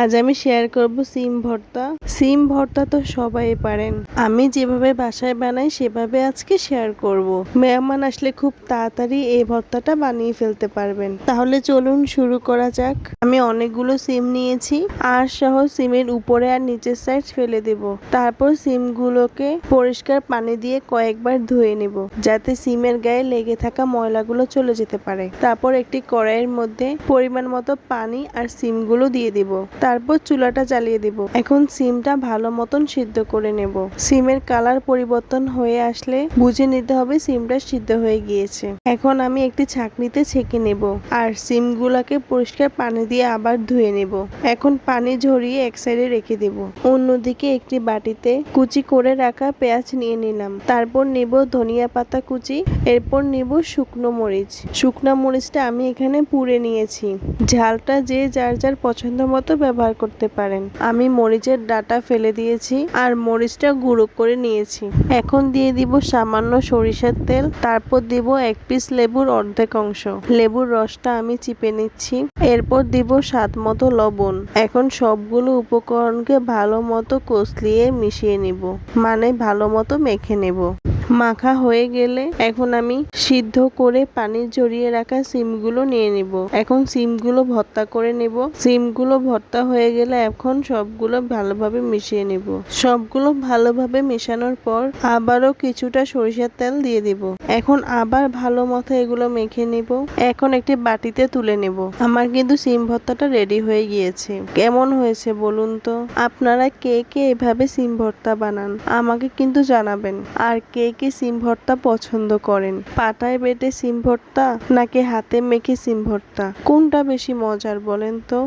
আজ আমি শেয়ার করব সিম ভর্তা। সিম ভর্তা তো সবাই পারেন। আমি যেভাবে বাসায় বানাই, সেভাবে আজকে শেয়ার করব। মেহমান আসলে খুব তাড়াতাড়ি এই ভর্তাটা বানিয়ে ফেলতে পারবেন। তাহলে চলুন শুরু করা যাক। আমি অনেকগুলো সিম নিয়েছি, আর সহ সিমের উপরে আর নিচের সাইড ফেলে দেব। তারপর সিমগুলোকে পরিষ্কার পানি দিয়ে কয়েকবার ধুয়ে নেব, যাতে সিমের গায়ে লেগে থাকা ময়লাগুলো চলে যেতে পারে। তারপর একটি কড়াইয়ের মধ্যে পরিমাণ মতো পানি আর সিমগুলো দিয়ে দিব। তারপর চুলাটা জ্বালিয়ে দিব। এখন সিমটা ভালো মতন সিদ্ধ করে নেব। সিমের কালার পরিবর্তন হয়ে আসলে বুঝে নিতে হবে সিমটা সিদ্ধ হয়ে গিয়েছে। এখন আমি একটি ছাঁকনিতে ছেঁকে নেব আর সিমগুলোকে পরিষ্কার পানি দিয়ে আবার ধুয়ে নেব। এখন পানি ঝরিয়ে এক সাইডে রেখে দেব। অন্যদিকে একটি বাটিতে কুচি করে রাখা পেঁয়াজ নিয়ে নিলাম। তারপর নেব ধনিয়া পাতা কুচি, এরপর নেব শুকনো মরিচ। শুকনো মরিচটা আমি এখানে পুড়ে নিয়েছি। ঝালটা যে যার যার পছন্দ মতো ব্যবহার করতে পারেন। আমি মরিচের ডাটা ফেলে দিয়েছি আর মরিচটা গুঁড়ো করে নিয়েছি। এখন দিয়ে দিব সামান্য সরিষার তেল, তারপর দিব এক পিস লেবুর অর্ধেক অংশ। লেবুর রসটা আমি চিপে নিচ্ছি, এরপর দিব স্বাদ মতো লবণ। এখন সবগুলো উপকরণকে ভালো মতো কষলিয়ে মিশিয়ে নিব মানে ভালো মতো মেখে নেব। মাখা হয়ে গেলে এখন আমি সিদ্ধ করে পানি জড়িয়ে রাখা সিমগুলো নিয়ে নিব। এখন সিমগুলো ভর্তা করে নেব। সিমগুলো ভর্তা হয়ে গেলে এখন সবগুলো ভালোভাবে মিশিয়ে নেব। সবগুলো ভালোভাবে মেশানোর পর আবারও কিছুটা সরিষার তেল দিয়ে দিব। এখন আবার ভালো মতো এগুলো মেখে নেব। এখন একটি বাটিতে তুলে নেব। আমার কিন্তু সিম ভর্তাটা রেডি হয়ে গিয়েছে। কেমন হয়েছে বলুন তো? আপনারা কে কে এভাবে সিম ভর্তা বানান, আমাকে কিন্তু জানাবেন। আর কে কে সিম ভর্তা পছন্দ করেন? পাটায় বেটে সিম ভর্তা নাকি হাতে মেখে সিম ভর্তা? কোনটা বেশি মজার বলেন তো?